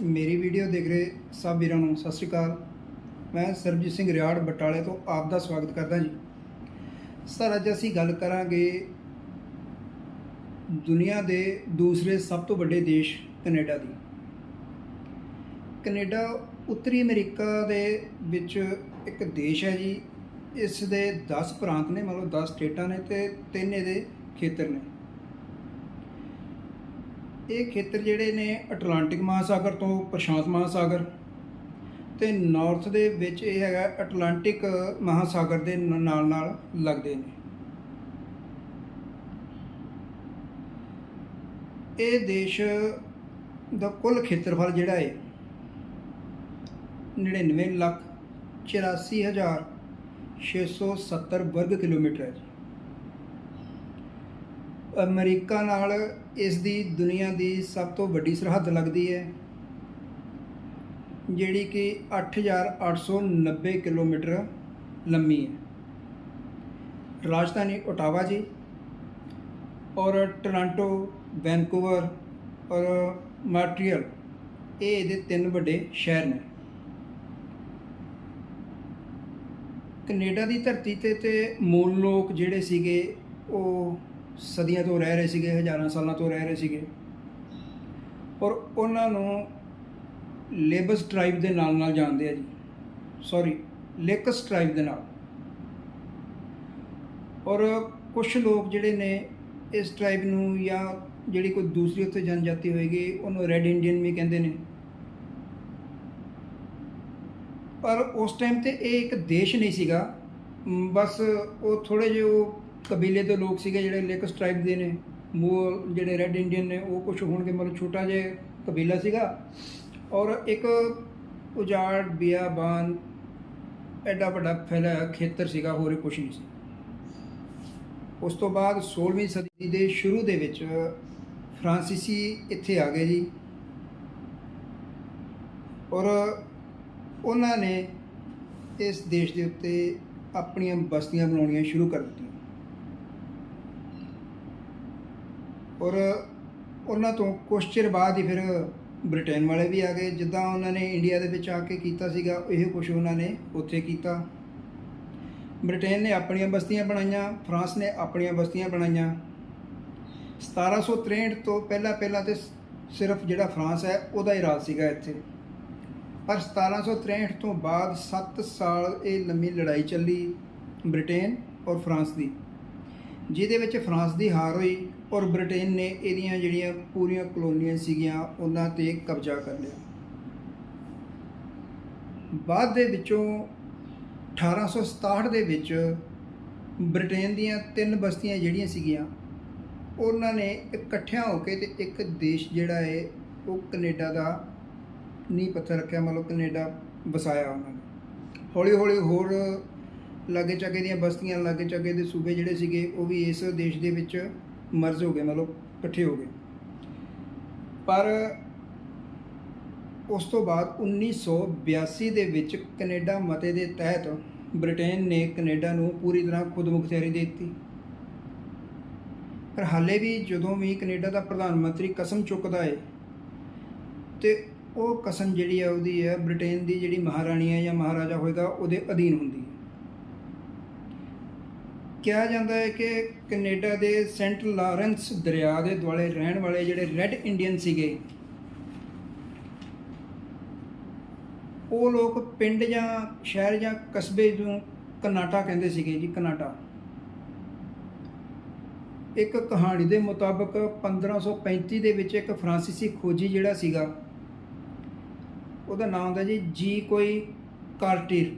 ਮੇਰੀ ਵੀਡੀਓ ਦੇਖ ਰਹੇ ਸਭ ਵੀਰਾਂ ਨੂੰ ਸਤਿ ਸ਼੍ਰੀ ਅਕਾਲ। ਮੈਂ ਸਰਬਜੀਤ ਸਿੰਘ ਰਿਆੜ ਬਟਾਲੇ ਤੋਂ ਆਪ ਦਾ ਸਵਾਗਤ ਕਰਦਾ ਜੀ। ਸਰ, ਅੱਜ ਅਸੀਂ ਗੱਲ ਕਰਾਂਗੇ ਦੁਨੀਆ ਦੇ ਦੂਸਰੇ ਸਭ ਤੋਂ ਵੱਡੇ ਦੇਸ਼ ਕੈਨੇਡਾ ਦੀ। ਕੈਨੇਡਾ ਉੱਤਰੀ ਅਮਰੀਕਾ ਦੇ ਵਿੱਚ ਇੱਕ ਦੇਸ਼ ਹੈ ਜੀ। ਇਸ ਦੇ 10 ਪ੍ਰਾਂਤ ਨੇ, ਮਤਲਬ 10 ਸਟੇਟਾਂ ਨੇ ਤੇ ਤਿੰਨ ਇਹਦੇ ਖੇਤਰ ਨੇ। ਇਹ ਖੇਤਰ ਜਿਹੜੇ ਨੇ ਅਟਲਾਂਟਿਕ ਮਹਾਸਾਗਰ ਤੋਂ ਪ੍ਰਸ਼ਾਂਤ ਮਹਾਸਾਗਰ ਤੇ ਨਾਰਥ ਦੇ ਵਿੱਚ ਇਹ ਹੈਗਾ ਅਟਲਾਂਟਿਕ ਮਹਾਸਾਗਰ ਦੇ ਨਾਲ ਨਾਲ ਲੱਗਦੇ ਨੇ। ਇਹ ਦੇਸ਼ ਦਾ ਕੁੱਲ ਖੇਤਰਫਲ ਜਿਹੜਾ ਹੈ 99 ਲੱਖ 84 ਹਜ਼ਾਰ 670 ਵਰਗ ਕਿਲੋਮੀਟਰ ਹੈ ਅਮਰੀਕਾ ਨਾਲ ਇਸ ਦੀ ਦੁਨੀਆ ਦੀ ਸਭ ਤੋਂ ਵੱਡੀ ਸਰਹੱਦ ਲੱਗਦੀ ਹੈ, ਜਿਹੜੀ ਕਿ 8890 ਕਿਲੋਮੀਟਰ ਲੰਮੀ ਹੈ। ਰਾਜਧਾਨੀ ਓਟਾਵਾ ਜੀ ਔਰ ਟੋਰਾਂਟੋ, ਵੈਨਕੂਵਰ ਔਰ ਮਾਟਰੀਅਲ, ਇਹ ਇਹਦੇ ਤਿੰਨ ਵੱਡੇ ਸ਼ਹਿਰ ਨੇ। ਕੈਨੇਡਾ ਦੀ ਧਰਤੀ ਤੇ ਤੇ ਮੂਲ ਲੋਕ ਜਿਹੜੇ ਸੀਗੇ, ਉਹ ਸਦੀਆਂ ਤੋਂ ਰਹਿ ਰਹੇ ਸੀਗੇ, ਹਜ਼ਾਰਾਂ ਸਾਲਾਂ ਤੋਂ ਰਹਿ ਰਹੇ ਸੀਗੇ। ਔਰ ਉਹਨਾਂ ਨੂੰ ਲੇਬਸ ਟ੍ਰਾਈਬ ਦੇ ਨਾਲ ਨਾਲ ਜਾਣਦੇ ਆ ਜੀ। ਸੌਰੀ ਲੇਕਸ ਟ੍ਰਾਈਬ ਦੇ ਨਾਲ। ਔਰ ਕੁਝ ਲੋਕ ਜਿਹੜੇ ਨੇ ਇਸ ਟ੍ਰਾਈਬ ਨੂੰ ਜਾਂ ਜਿਹੜੀ ਕੋਈ ਦੂਸਰੀ ਉੱਥੇ ਜਨਜਾਤੀ ਹੋਏਗੀ, ਉਹਨੂੰ ਰੈੱਡ ਇੰਡੀਅਨ ਵੀ ਕਹਿੰਦੇ ਨੇ। ਪਰ ਉਸ ਟਾਈਮ ਤੇ ਇਹ ਇੱਕ ਦੇਸ਼ ਨਹੀਂ ਸੀਗਾ। ਬਸ ਉਹ ਥੋੜੇ ਜਿਹੇ ਉਹ ਕਬੀਲੇ ਤੋਂ ਲੋਕ ਸੀਗੇ ਜਿਹੜੇ ਲੇਕਸ ਟ੍ਰਾਈਬ ਦੇ ਨੇ ਮੂਲ ਜਿਹੜੇ ਰੈੱਡ ਇੰਡੀਅਨ ਨੇ, ਉਹ ਕੁਝ ਹੋਣਗੇ, ਮਤਲਬ ਛੋਟਾ ਜਿਹਾ ਕਬੀਲਾ ਸੀਗਾ। ਔਰ ਇੱਕ ਉਜਾੜ ਬਿਆਬਾਨ ਐਡਾ ਵੱਡਾ ਫੈਲਿਆ ਖੇਤਰ ਸੀਗਾ, ਹੋਰ ਕੁਝ ਨਹੀਂ ਸੀ। ਉਸ ਤੋਂ ਬਾਅਦ 16ਵੀਂ ਸਦੀ ਦੇ ਸ਼ੁਰੂ ਦੇ ਵਿੱਚ ਫਰਾਂਸੀਸੀ ਇੱਥੇ ਆ ਗਏ ਜੀ। ਔਰ ਉਹਨਾਂ ਨੇ ਇਸ ਦੇਸ਼ ਦੇ ਉੱਤੇ ਆਪਣੀਆਂ ਬਸਤੀਆਂ ਬਣਾਉਣੀਆਂ ਸ਼ੁਰੂ ਕਰ ਦਿੱਤੀਆਂ। ਔਰ ਉਹਨਾਂ ਤੋਂ ਕੁਝ ਚਿਰ ਬਾਅਦ ਹੀ ਫਿਰ ਬ੍ਰਿਟੇਨ ਵਾਲੇ ਵੀ ਆ ਗਏ। ਜਿੱਦਾਂ ਉਹਨਾਂ ਨੇ ਇੰਡੀਆ ਦੇ ਵਿੱਚ ਆ ਕੇ ਕੀਤਾ ਸੀਗਾ, ਇਹ ਕੁਝ ਉਹਨਾਂ ਨੇ ਉੱਥੇ ਕੀਤਾ। ਬ੍ਰਿਟੇਨ ਨੇ ਆਪਣੀਆਂ ਬਸਤੀਆਂ ਬਣਾਈਆਂ, ਫਰਾਂਸ ਨੇ ਆਪਣੀਆਂ ਬਸਤੀਆਂ ਬਣਾਈਆਂ। 1763 ਤੋਂ ਪਹਿਲਾਂ ਪਹਿਲਾਂ ਤੇ ਸਿਰਫ ਜਿਹੜਾ ਫਰਾਂਸ ਹੈ, ਉਹਦਾ ਹੀ ਰਾਜ ਸੀਗਾ ਇੱਥੇ। ਪਰ 1763 ਤੋਂ ਬਾਅਦ 7 ਸਾਲ ਇਹ ਲੰਮੀ ਲੜਾਈ ਚੱਲੀ ਬ੍ਰਿਟੇਨ ਔਰ ਫਰਾਂਸ ਦੀ, ਜਿਹਦੇ ਵਿੱਚ ਫਰਾਂਸ ਦੀ ਹਾਰ ਹੋਈ। ਔਰ ਬ੍ਰਿਟੇਨ ਨੇ ਇਹਦੀਆਂ ਜਿਹੜੀਆਂ ਪੂਰੀਆਂ ਕਲੋਨੀਆਂ ਸੀਗੀਆਂ, ਉਹਨਾਂ ਤੇ ਕਬਜ਼ਾ ਕਰ ਲਿਆ। ਬਾਅਦ ਦੇ ਵਿੱਚੋਂ 1867 ਦੇ ਵਿੱਚ ਬ੍ਰਿਟੇਨ ਦੀਆਂ ਤਿੰਨ ਬਸਤੀਆਂ ਜਿਹੜੀਆਂ ਸੀਗੀਆਂ, ਉਹਨਾਂ ਨੇ ਇਕੱਠਿਆਂ ਹੋ ਕੇ ਤੇ ਇੱਕ ਦੇਸ਼ ਜਿਹੜਾ ਹੈ ਉਹ ਕੈਨੇਡਾ ਦਾ ਨੀਂਹ ਪੱਥਰ ਰੱਖਿਆ, ਮਤਲਬ ਕੈਨੇਡਾ ਵਸਾਇਆ ਉਹਨਾਂ ਨੇ। ਹੌਲੀ ਹੌਲੀ ਹੋਰ ਲਾਗੇ ਚਾਗੇ ਦੀਆਂ ਬਸਤੀਆਂ ਲਾਗੇ ਚਾਗੇ ਦੇ ਸੂਬੇ ਜਿਹੜੇ ਸੀਗੇ, ਉਹ ਵੀ ਇਸ ਦੇਸ਼ ਦੇ ਵਿੱਚ ਮਰਜ ਹੋ ਗਏ, ਮਤਲਬ ਇਕੱਠੇ ਹੋ ਗਏ। ਪਰ ਉਸ ਤੋਂ ਬਾਅਦ 1982 ਦੇ ਵਿੱਚ ਕੈਨੇਡਾ ਮਤੇ ਦੇ ਤਹਿਤ ਬ੍ਰਿਟੇਨ ਨੇ ਕੈਨੇਡਾ ਨੂੰ ਪੂਰੀ ਤਰ੍ਹਾਂ ਖੁਦਮੁਖਤਿਆਰੀ ਦੇ ਦਿੱਤੀ। ਪਰ ਹਾਲੇ ਵੀ ਜਦੋਂ ਵੀ ਕੈਨੇਡਾ ਦਾ ਪ੍ਰਧਾਨ ਮੰਤਰੀ ਕਸਮ ਚੁੱਕਦਾ ਏ, ਤੇ ਉਹ ਕਸਮ ਜਿਹੜੀ ਹੈ ਉਹਦੀ ਹੈ ਬ੍ਰਿਟੇਨ ਦੀ ਜਿਹੜੀ ਮਹਾਰਾਣੀ ਹੈ ਜਾਂ ਮਹਾਰਾਜਾ ਹੋਏਗਾ ਉਹਦੇ ਅਧੀਨ ਹੁੰਦੀ ਹੈ ਕਿਹਾ ਜਾਂਦਾ ਹੈ ਕਿ ਕੈਨੇਡਾ ਦੇ ਸੈਂਟ ਲਾਰੈਂਸ ਦਰਿਆ ਦੇ ਦੁਆਲੇ ਰਹਿਣ ਵਾਲੇ ਜਿਹੜੇ ਰੈੱਡ ਇੰਡੀਅਨ ਸੀਗੇ, ਉਹ ਲੋਕ ਪਿੰਡ ਜਾਂ ਸ਼ਹਿਰ ਜਾਂ ਕਸਬੇ ਨੂੰ ਕਨਾਟਾ ਕਹਿੰਦੇ ਸੀਗੇ ਜੀ, ਕਨਾਟਾ। ਇੱਕ ਕਹਾਣੀ ਦੇ ਮੁਤਾਬਕ 1535 ਦੇ ਵਿੱਚ ਇੱਕ ਫਰਾਂਸੀਸੀ ਖੋਜੀ ਜਿਹੜਾ ਸੀਗਾ, ਉਹਦਾ ਨਾਮ ਹੁੰਦਾ ਜੀ ਜੀ ਕੋਈ ਕਾਰਟੀਰ।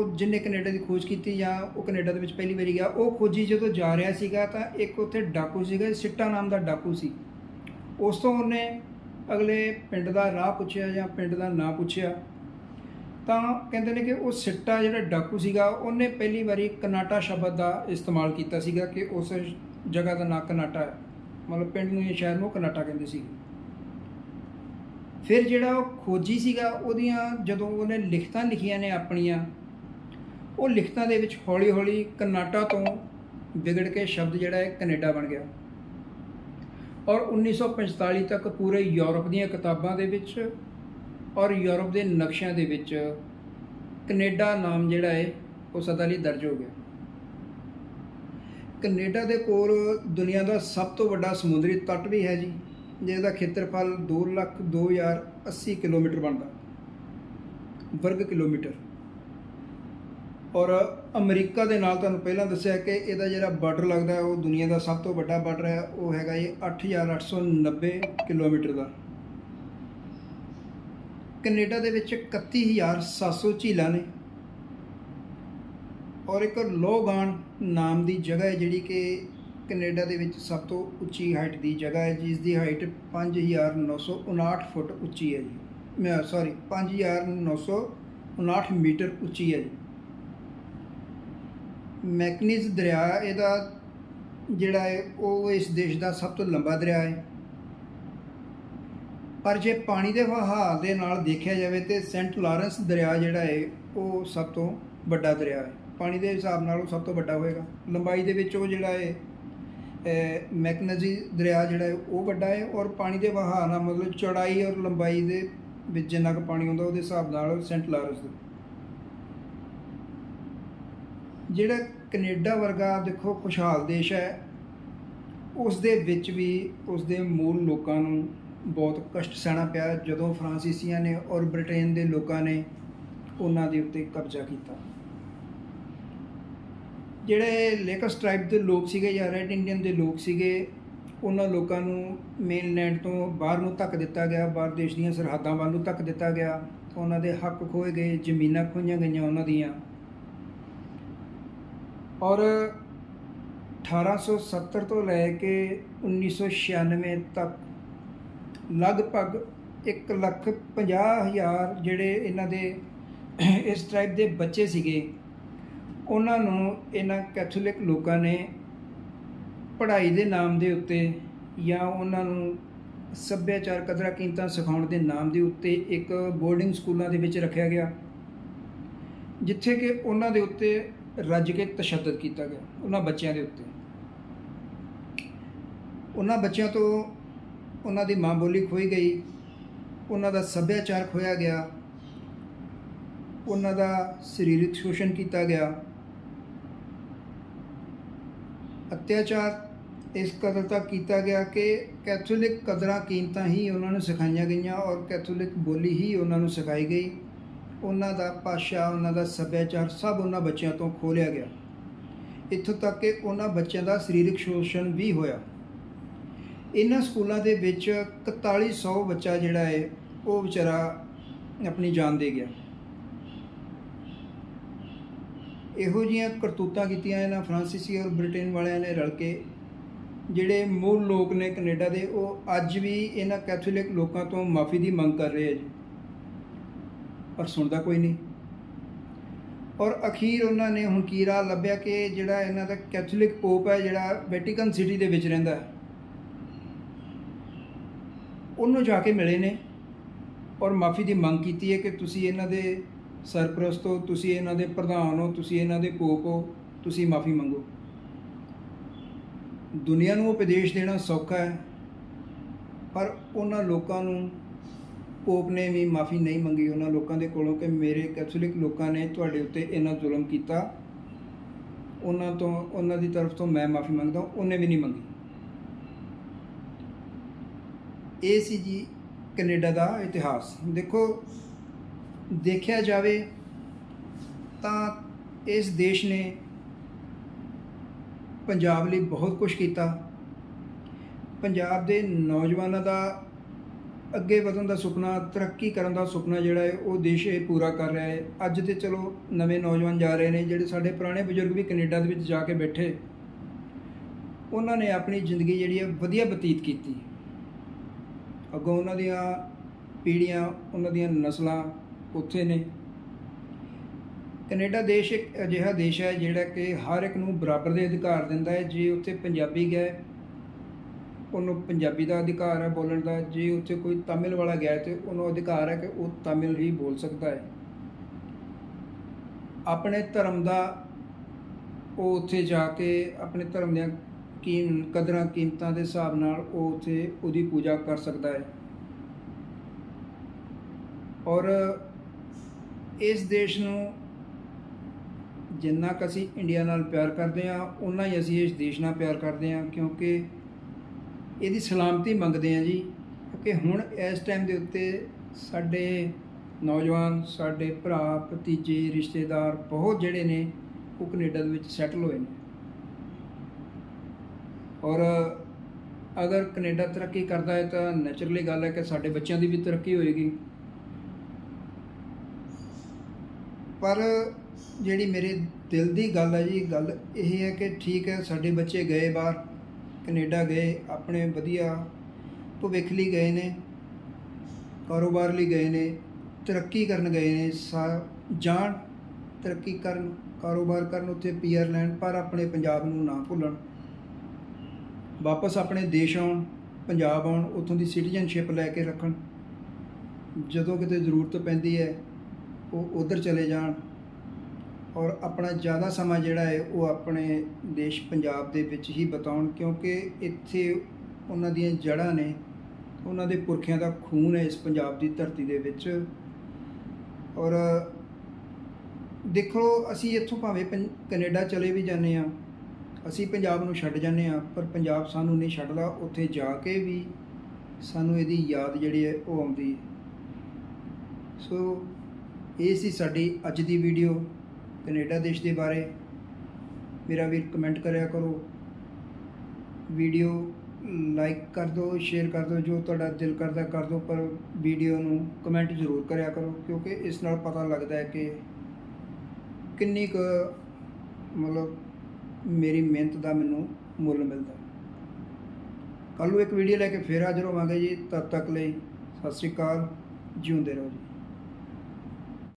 ਉਹ ਜਿਹਨੇ ਕੈਨੇਡਾ ਦੀ ਖੋਜ ਕੀਤੀ ਜਾਂ ਉਹ ਕੈਨੇਡਾ ਦੇ ਵਿੱਚ ਪਹਿਲੀ ਵਾਰੀ ਗਿਆ, ਉਹ ਖੋਜੀ ਜਦੋਂ ਜਾ ਰਿਹਾ ਸੀਗਾ ਤਾਂ ਇੱਕ ਉੱਥੇ ਡਾਕੂ ਸੀਗਾ, ਸਿੱਟਾ ਨਾਮ ਦਾ ਡਾਕੂ ਸੀ। ਉਸ ਤੋਂ ਉਹਨੇ ਅਗਲੇ ਪਿੰਡ ਦਾ ਰਾਹ ਪੁੱਛਿਆ ਜਾਂ ਪਿੰਡ ਦਾ ਨਾਂ ਪੁੱਛਿਆ। ਤਾਂ ਕਹਿੰਦੇ ਨੇ ਕਿ ਉਹ ਸਿੱਟਾ ਜਿਹੜਾ ਡਾਕੂ ਸੀਗਾ, ਉਹਨੇ ਪਹਿਲੀ ਵਾਰੀ ਕਨਾਟਾ ਸ਼ਬਦ ਦਾ ਇਸਤੇਮਾਲ ਕੀਤਾ ਸੀਗਾ ਕਿ ਉਸ ਜਗ੍ਹਾ ਦਾ ਨਾਂ ਕਨਾਟਾ ਹੈ। ਮਤਲਬ ਪਿੰਡ ਨੂੰ ਜਾਂ ਸ਼ਹਿਰ ਨੂੰ ਕਨਾਟਾ ਕਹਿੰਦੇ ਸੀ। ਫਿਰ ਜਿਹੜਾ ਉਹ ਖੋਜੀ ਸੀਗਾ, ਉਹਦੀਆਂ ਜਦੋਂ ਉਹਨੇ ਲਿਖਤਾਂ ਲਿਖੀਆਂ ਨੇ ਆਪਣੀਆਂ ਉਹ ਲਿਖਤਾਂ ਦੇ ਵਿੱਚ ਹੌਲੀ ਹੌਲੀ ਕਨਾਟਾ ਤੋਂ ਵਿਗੜ ਕੇ ਸ਼ਬਦ ਜਿਹੜਾ ਹੈ ਕੈਨੇਡਾ ਬਣ ਗਿਆ। ਔਰ 1945 ਤੱਕ ਪੂਰੇ ਯੂਰਪ ਦੀਆਂ ਕਿਤਾਬਾਂ ਦੇ ਵਿੱਚ ਔਰ ਯੂਰਪ ਦੇ ਨਕਸ਼ਿਆਂ ਦੇ ਵਿੱਚ ਕੈਨੇਡਾ ਨਾਮ ਜਿਹੜਾ ਹੈ ਉਹ ਸਦਾ ਲਈ ਦਰਜ ਹੋ ਗਿਆ। ਕੈਨੇਡਾ ਦੇ ਕੋਲ ਦੁਨੀਆ ਦਾ ਸਭ ਤੋਂ ਵੱਡਾ ਸਮੁੰਦਰੀ ਤੱਟ ਵੀ ਹੈ ਜੀ ਜਿਸ ਦਾ ਖੇਤਰਫਲ 2 ਲੱਖ 2080 ਕਿਲੋਮੀਟਰ ਬਣਦਾ। ਵਰਗ ਕਿਲੋਮੀਟਰ। ਔਰ ਅਮਰੀਕਾ ਦੇ ਨਾਲ ਤੁਹਾਨੂੰ ਪਹਿਲਾਂ ਦੱਸਿਆ ਕਿ ਇਹਦਾ ਜਿਹੜਾ ਬਾਰਡਰ ਲੱਗਦਾ ਹੈ, ਉਹ ਦੁਨੀਆ ਦਾ ਸਭ ਤੋਂ ਵੱਡਾ ਬਾਰਡਰ ਹੈ ਉਹ ਹੈਗਾ ਜੀ 8890 ਕਿਲੋਮੀਟਰ ਦਾ। ਕੈਨੇਡਾ ਦੇ ਵਿੱਚ 31700 ਝੀਲਾਂ ਨੇ। ਔਰ ਇੱਕ ਲੋਗਾਨ ਨਾਮ ਦੀ ਜਗ੍ਹਾ ਹੈ ਜਿਹੜੀ ਕਿ ਕੈਨੇਡਾ ਦੇ ਵਿੱਚ ਸਭ ਤੋਂ ਉੱਚੀ ਹਾਈਟ ਦੀ ਜਗ੍ਹਾ ਹੈ ਜਿਸ ਦੀ ਹਾਈਟ 5959 ਫੁੱਟ ਉੱਚੀ ਹੈ ਜੀ। ਮੈਂ ਸੌਰੀ 5959 ਮੀਟਰ ਉੱਚੀ ਹੈ ਜੀ। ਮੈਕਨਿਜ਼ ਦਰਿਆ ਇਹਦਾ ਜਿਹੜਾ ਹੈ, ਉਹ ਇਸ ਦੇਸ਼ ਦਾ ਸਭ ਤੋਂ ਲੰਬਾ ਦਰਿਆ ਹੈ। ਪਰ ਜੇ ਪਾਣੀ ਦੇ ਵਹਾਅ ਦੇ ਨਾਲ ਦੇਖਿਆ ਜਾਵੇ ਤੇ ਸੈਂਟ ਲਾਰੈਂਸ ਦਰਿਆ ਜਿਹੜਾ ਹੈ, ਉਹ ਸਭ ਤੋਂ ਵੱਡਾ ਦਰਿਆ ਹੈ। ਪਾਣੀ ਦੇ ਹਿਸਾਬ ਨਾਲ ਉਹ ਸਭ ਤੋਂ ਵੱਡਾ ਹੋਏਗਾ। ਲੰਬਾਈ ਦੇ ਵਿੱਚ ਉਹ ਜਿਹੜਾ ਹੈ ਮੈਕਨਜੀ ਦਰਿਆ ਜਿਹੜਾ ਹੈ, ਉਹ ਵੱਡਾ ਹੈ ਔਰ ਪਾਣੀ ਦੇ ਵਹਾਅ ਨਾਲ ਮਤਲਬ ਚੌੜਾਈ ਔਰ ਲੰਬਾਈ ਦੇ ਵਿੱਚ ਜਿੰਨਾ ਕੁ ਪਾਣੀ ਹੁੰਦਾ ਉਹਦੇ ਹਿਸਾਬ ਨਾਲ ਸੈਂਟ ਲਾਰੈਂਸ ਦਾ ਜਿਹੜਾ ਕੈਨੇਡਾ ਵਰਗਾ, ਦੇਖੋ, ਖੁਸ਼ਹਾਲ ਦੇਸ਼ ਹੈ ਉਸ ਦੇ ਵਿੱਚ ਵੀ ਉਸ ਦੇ ਮੂਲ ਲੋਕਾਂ ਨੂੰ ਬਹੁਤ ਕਸ਼ਟ ਸਹਿਣਾ ਪਿਆ ਜਦੋਂ ਫਰਾਂਸੀਸੀਆਂ ਨੇ ਔਰ ਬ੍ਰਿਟੇਨ ਦੇ ਲੋਕਾਂ ਨੇ ਉਹਨਾਂ ਦੇ ਉੱਤੇ ਕਬਜ਼ਾ ਕੀਤਾ। ਜਿਹੜੇ ਲੇਕਸ ਟ੍ਰਾਈਬ ਦੇ ਲੋਕ ਸੀਗੇ ਜਾਂ ਰੈਡ ਇੰਡੀਅਨ ਦੇ ਲੋਕ ਸੀਗੇ, ਉਹਨਾਂ ਲੋਕਾਂ ਨੂੰ ਮੇਨਲੈਂਡ ਤੋਂ ਬਾਹਰ ਨੂੰ ਧੱਕ ਦਿੱਤਾ ਗਿਆ, ਬਾਹਰ ਦੇਸ਼ ਦੀਆਂ ਸਰਹੱਦਾਂ ਵੱਲ ਨੂੰ ਧੱਕ ਦਿੱਤਾ ਗਿਆ। ਉਹਨਾਂ ਦੇ ਹੱਕ ਖੋਏ ਗਏ, ਜ਼ਮੀਨਾਂ ਖੋਈਆਂ ਗਈਆਂ ਉਹਨਾਂ ਦੀਆਂ। ਔਰ 1870 ਤੋਂ ਲੈ ਕੇ 1996 ਤੱਕ ਲਗਭਗ 1 ਲੱਖ 50 ਹਜ਼ਾਰ ਜਿਹੜੇ ਇਹਨਾਂ ਦੇ ਇਸ ਟ੍ਰਾਈਬ ਦੇ ਬੱਚੇ ਸੀਗੇ, ਉਹਨਾਂ ਨੂੰ ਇਹਨਾਂ ਕੈਥੋਲਿਕ ਲੋਕਾਂ ਨੇ ਪੜ੍ਹਾਈ ਦੇ ਨਾਮ ਦੇ ਉੱਤੇ ਜਾਂ ਉਹਨਾਂ ਨੂੰ ਸੱਭਿਆਚਾਰ ਕਦਰਾਂ ਕੀਮਤਾਂ ਸਿਖਾਉਣ ਦੇ ਨਾਮ ਦੇ ਉੱਤੇ ਇੱਕ ਬੋਰਡਿੰਗ ਸਕੂਲਾਂ ਦੇ ਵਿੱਚ ਰੱਖਿਆ ਗਿਆ, ਜਿੱਥੇ ਕਿ ਉਹਨਾਂ ਦੇ ਉੱਤੇ ਰੱਜ ਕੇ ਤਸ਼ੱਦਦ ਕੀਤਾ ਗਿਆ ਉਹਨਾਂ ਬੱਚਿਆਂ ਦੇ ਉੱਤੇ। ਉਹਨਾਂ ਬੱਚਿਆਂ ਤੋਂ ਉਹਨਾਂ ਦੀ ਮਾਂ ਬੋਲੀ ਖੋਈ ਗਈ, ਉਹਨਾਂ ਦਾ ਸੱਭਿਆਚਾਰ ਖੋਇਆ ਗਿਆ, ਉਹਨਾਂ ਦਾ ਸਰੀਰਕ ਸ਼ੋਸ਼ਣ ਕੀਤਾ ਗਿਆ। ਅਤਿਆਚਾਰ ਇਸ ਕਦਰ ਤੱਕ ਕੀਤਾ ਗਿਆ ਕਿ ਕੈਥੋਲਿਕ ਕਦਰਾਂ ਕੀਮਤਾਂ ਹੀ ਉਹਨਾਂ ਨੂੰ ਸਿਖਾਈਆਂ ਗਈਆਂ ਔਰ ਕੈਥੋਲਿਕ ਬੋਲੀ ਹੀ ਉਹਨਾਂ ਨੂੰ ਸਿਖਾਈ ਗਈ। ਉਹਨਾਂ ਦਾ ਭਾਸ਼ਾ ਉਹਨਾਂ ਦਾ ਸੱਭਿਆਚਾਰ ਸਭ ਉਹਨਾਂ ਬੱਚਿਆਂ ਤੋਂ ਖੋਹ ਗਿਆ। ਇੱਥੋਂ ਤੱਕ ਕਿ ਉਹਨਾਂ ਬੱਚਿਆਂ ਦਾ ਸਰੀਰਕ ਸ਼ੋਸ਼ਣ ਵੀ ਹੋਇਆ। ਇਹਨਾਂ ਸਕੂਲਾਂ ਦੇ ਵਿੱਚ 4100 ਬੱਚਾ ਜਿਹੜਾ ਹੈ, ਉਹ ਵਿਚਾਰਾ ਆਪਣੀ ਜਾਨ ਦੇ ਗਿਆ। ਇਹੋ ਜਿਹੀਆਂ ਕਰਤੂਤਾਂ ਕੀਤੀਆਂ ਇਹਨਾਂ ਫਰਾਂਸੀਸੀ ਔਰ ਬ੍ਰਿਟੇਨ ਵਾਲਿਆਂ ਨੇ ਰਲ ਕੇ, ਜਿਹੜੇ ਮੂਲ ਲੋਕ ਨੇ ਕੈਨੇਡਾ ਦੇ, ਉਹ ਅੱਜ ਵੀ ਇਹਨਾਂ ਕੈਥੋਲਿਕ ਲੋਕਾਂ ਤੋਂ ਮਾਫੀ ਦੀ ਮੰਗ ਕਰ ਰਹੇ ਆ ਜੀ। ਪਰ ਸੁਣਦਾ ਕੋਈ ਨਹੀਂ। ਔਰ ਅਖੀਰ ਉਹਨਾਂ ਨੇ ਹੁਣ ਕੀਰਾ ਲੱਭਿਆ ਕਿ ਜਿਹੜਾ ਇਹਨਾਂ ਦਾ ਕੈਥੋਲਿਕ ਪੋਪ ਹੈ, ਜਿਹੜਾ ਵੈਟੀਕਨ ਸਿਟੀ ਦੇ ਵਿੱਚ ਰਹਿੰਦਾ ਹੈ, ਉਹਨੂੰ ਜਾ ਕੇ ਮਿਲੇ ਨੇ ਔਰ ਮਾਫੀ ਦੀ ਮੰਗ ਕੀਤੀ ਹੈ ਕਿ ਤੁਸੀਂ ਇਹਨਾਂ ਦੇ ਸਰਪ੍ਰਸਤ ਹੋ, ਤੁਸੀਂ ਇਹਨਾਂ ਦੇ ਪ੍ਰਧਾਨ ਹੋ, ਤੁਸੀਂ ਇਹਨਾਂ ਦੇ ਪੋਪ ਹੋ, ਤੁਸੀਂ ਮਾਫੀ ਮੰਗੋ। ਦੁਨੀਆ ਨੂੰ ਉਪਦੇਸ਼ ਦੇਣਾ ਸੌਖਾ ਹੈ, ਪਰ ਉਹਨਾਂ ਲੋਕਾਂ ਨੂੰ ਪੋਪ ਨੇ ਵੀ ਮਾਫੀ ਨਹੀਂ ਮੰਗੀ ਉਹਨਾਂ ਲੋਕਾਂ ਦੇ ਕੋਲੋਂ ਕਿ ਮੇਰੇ ਕੈਥੋਲਿਕ ਲੋਕਾਂ ਨੇ ਤੁਹਾਡੇ ਉੱਤੇ ਇੰਨਾ ਜ਼ੁਲਮ ਕੀਤਾ। ਉਹਨਾਂ ਤੋਂ, ਉਹਨਾਂ ਦੀ ਤਰਫ ਤੋਂ ਮੈਂ ਮਾਫੀ ਮੰਗਦਾ ਉਹਨੇ ਵੀ ਨਹੀਂ ਮੰਗੀ। ਇਹ ਸੀ ਜੀ ਕੈਨੇਡਾ ਦਾ ਇਤਿਹਾਸ। ਦੇਖੋ, ਦੇਖਿਆ ਜਾਵੇ ਤਾਂ ਇਸ ਦੇਸ਼ ਨੇ ਪੰਜਾਬ ਲਈ ਬਹੁਤ ਕੁਝ ਕੀਤਾ। ਪੰਜਾਬ ਦੇ ਨੌਜਵਾਨਾਂ ਦਾ ਅੱਗੇ ਵਧਣ ਦਾ ਸੁਪਨਾ, ਤਰੱਕੀ ਕਰਨ ਦਾ ਸੁਪਨਾ ਜਿਹੜਾ ਹੈ, ਉਹ ਦੇਸ਼ ਇਹ ਪੂਰਾ ਕਰ ਰਿਹਾ ਹੈ। ਅੱਜ ਤੇ ਚਲੋ ਨਵੇਂ ਨੌਜਵਾਨ ਜਾ ਰਹੇ ਨੇ, ਜਿਹੜੇ ਸਾਡੇ ਪੁਰਾਣੇ ਬਜ਼ੁਰਗ ਵੀ ਕੈਨੇਡਾ ਦੇ ਵਿੱਚ ਜਾ ਕੇ ਬੈਠੇ। ਉਹਨਾਂ ਨੇ ਆਪਣੀ ਜ਼ਿੰਦਗੀ ਜਿਹੜੀ ਹੈ, ਵਧੀਆ ਬਤੀਤ ਕੀਤੀ। ਅੱਗੋਂ ਉਹਨਾਂ ਦੀਆਂ ਪੀੜ੍ਹੀਆਂ, ਉਹਨਾਂ ਦੀਆਂ ਨਸਲਾਂ ਉੱਥੇ ਨੇ। ਕੈਨੇਡਾ ਦੇਸ਼ ਇੱਕ ਅਜਿਹਾ ਦੇਸ਼ ਹੈ ਜਿਹੜਾ ਕਿ ਹਰ ਇੱਕ ਨੂੰ ਬਰਾਬਰ ਦੇ ਅਧਿਕਾਰ ਦਿੰਦਾ ਹੈ। ਜੇ ਉੱਥੇ ਪੰਜਾਬੀ ਗਏ ਉਹਨੂੰ ਪੰਜਾਬੀ ਦਾ ਅਧਿਕਾਰ ਹੈ ਬੋਲਣ ਦਾ। ਜੇ ਉੱਥੇ ਕੋਈ ਤਾਮਿਲ ਵਾਲਾ ਗਿਆ ਤੇ ਉਹਨੂੰ ਅਧਿਕਾਰ ਹੈ ਕਿ ਉਹ ਤਾਮਿਲ ਹੀ ਬੋਲ ਸਕਦਾ ਹੈ। ਆਪਣੇ ਧਰਮ ਦਾ ਉਹ ਉੱਥੇ ਜਾ ਕੇ ਆਪਣੇ ਧਰਮ ਦੀਆਂ ਕੀ ਕਦਰਾਂ ਕੀਮਤਾਂ ਦੇ ਹਿਸਾਬ ਨਾਲ ਉਹ ਉੱਥੇ ਉਹਦੀ ਪੂਜਾ ਕਰ ਸਕਦਾ ਹੈ। ਔਰ ਇਸ ਦੇਸ਼ ਨੂੰ ਜਿੰਨਾ ਕੁ ਅਸੀਂ ਇੰਡੀਆ ਨਾਲ ਪਿਆਰ ਕਰਦੇ ਹਾਂ ਉਨਾ ਹੀ ਅਸੀਂ ਇਸ ਦੇਸ਼ ਨਾਲ ਪਿਆਰ ਕਰਦੇ ਹਾਂ, ਕਿਉਂਕਿ ਇਹਦੀ ਸਲਾਮਤੀ ਮੰਗਦੇ ਹਾਂ ਜੀ, ਕਿਉਂਕਿ ਹੁਣ ਇਸ ਟਾਈਮ ਦੇ ਉੱਤੇ ਸਾਡੇ ਨੌਜਵਾਨ, ਸਾਡੇ ਭਰਾ, ਭਤੀਜੇ, ਰਿਸ਼ਤੇਦਾਰ ਬਹੁਤ ਜਿਹੜੇ ਨੇ ਉਹ ਕੈਨੇਡਾ ਦੇ ਵਿੱਚ ਸੈਟਲ ਹੋਏ ਨੇ। ਔਰ ਅਗਰ ਕੈਨੇਡਾ ਤਰੱਕੀ ਕਰਦਾ ਹੈ ਤਾਂ ਨੈਚੁਰਲੀ ਗੱਲ ਹੈ ਕਿ ਸਾਡੇ ਬੱਚਿਆਂ ਦੀ ਵੀ ਤਰੱਕੀ ਹੋਏਗੀ। ਪਰ ਜਿਹੜੀ ਮੇਰੇ ਦਿਲ ਦੀ ਗੱਲ ਹੈ ਜੀ, ਗੱਲ ਇਹ ਹੈ ਕਿ ਠੀਕ ਹੈ, ਸਾਡੇ ਬੱਚੇ ਗਏ ਬਾਹਰ। ਕੈਨੇਡਾ ਗਏ, ਆਪਣੇ ਵਧੀਆ ਭਵਿੱਖ ਲਈ ਗਏ ਨੇ, ਕਾਰੋਬਾਰ ਲਈ ਗਏ ਨੇ, ਤਰੱਕੀ ਕਰਨ ਗਏ ਨੇ, ਸਾ, ਜਾਣ, ਤਰੱਕੀ ਕਰਨ, ਕਾਰੋਬਾਰ ਕਰਨ ਉੱਥੇ ਪੀਆਰ ਲੈਣ, ਪਰ ਆਪਣੇ ਪੰਜਾਬ ਨੂੰ ਨਾ ਭੁੱਲਣ। ਵਾਪਸ ਆਪਣੇ ਦੇਸ਼ ਆਉਣ, ਪੰਜਾਬ ਆਉਣ, ਉੱਥੋਂ ਦੀ ਸਿਟੀਜ਼ਨਸ਼ਿਪ ਲੈ ਕੇ ਰੱਖਣ। ਜਦੋਂ ਕਿਤੇ ਜ਼ਰੂਰਤ ਪੈਂਦੀ ਹੈ, ਉਹ ਉਧਰ ਚਲੇ ਜਾਣ। ਔਰ ਆਪਣਾ ਜ਼ਿਆਦਾ ਸਮਾਂ ਜਿਹੜਾ ਹੈ ਉਹ ਆਪਣੇ ਦੇਸ਼ ਪੰਜਾਬ ਦੇ ਵਿੱਚ ਹੀ ਬਤਾਉਣ, ਕਿਉਂਕਿ ਇੱਥੇ ਉਹਨਾਂ ਦੀਆਂ ਜੜ੍ਹਾਂ ਨੇ, ਉਹਨਾਂ ਦੇ ਪੁਰਖਿਆਂ ਦਾ ਖੂਨ ਹੈ ਇਸ ਪੰਜਾਬ ਦੀ ਧਰਤੀ ਦੇ ਵਿੱਚ। ਔਰ ਦੇਖੋ, ਅਸੀਂ ਇੱਥੋਂ ਭਾਵੇਂ ਪੰ- ਕੈਨੇਡਾ ਚਲੇ ਵੀ ਜਾਂਦੇ ਆ ਅਸੀਂ ਪੰਜਾਬ ਨੂੰ ਛੱਡ ਜਾਂਦੇ ਆ ਪਰ ਪੰਜਾਬ ਸਾਨੂੰ ਨਹੀਂ ਛੱਡਦਾ, ਉੱਥੇ ਜਾ ਕੇ ਵੀ ਸਾਨੂੰ ਇਹਦੀ ਯਾਦ ਜਿਹੜੀ ਹੈ ਉਹ ਆਉਂਦੀ ਹੈ। ਸੋ, ਇਹ ਸੀ ਸਾਡੀ ਅੱਜ ਦੀ ਵੀਡੀਓ ਕੈਨੇਡਾ ਦੇਸ਼ ਦੇ ਬਾਰੇ ਮੇਰਾ ਵੀਰ ਕਮੈਂਟ ਕਰਿਆ ਕਰੋ। ਵੀਡੀਓ ਲਾਈਕ ਕਰ ਦਿਓ ਸ਼ੇਅਰ ਕਰ ਦਿਓ, ਜੋ ਤੁਹਾਡਾ ਦਿਲ ਕਰਦਾ ਕਰ ਦਿਓ, ਪਰ ਵੀਡੀਓ ਨੂੰ ਕਮੈਂਟ ਜ਼ਰੂਰ ਕਰਿਆ ਕਰੋ, ਕਿਉਂਕਿ ਇਸ ਨਾਲ ਪਤਾ ਲੱਗਦਾ ਹੈ ਕਿ ਕਿੰਨੀ ਕੁ ਮਤਲਬ ਮੇਰੀ ਮਿਹਨਤ ਦਾ ਮੈਨੂੰ ਮੁੱਲ ਮਿਲਦਾ। ਕੱਲ੍ਹ ਨੂੰ ਇੱਕ ਵੀਡੀਓ ਲੈ ਕੇ ਫੇਰ ਹਾਜ਼ਰ ਹੋਵਾਂਗੇ ਜੀ। ਤਦ ਤੱਕ ਲਈ ਸਤਿ ਸ਼੍ਰੀ ਅਕਾਲ, ਜਿਉਂਦੇ ਰਹੋ ਜੀ।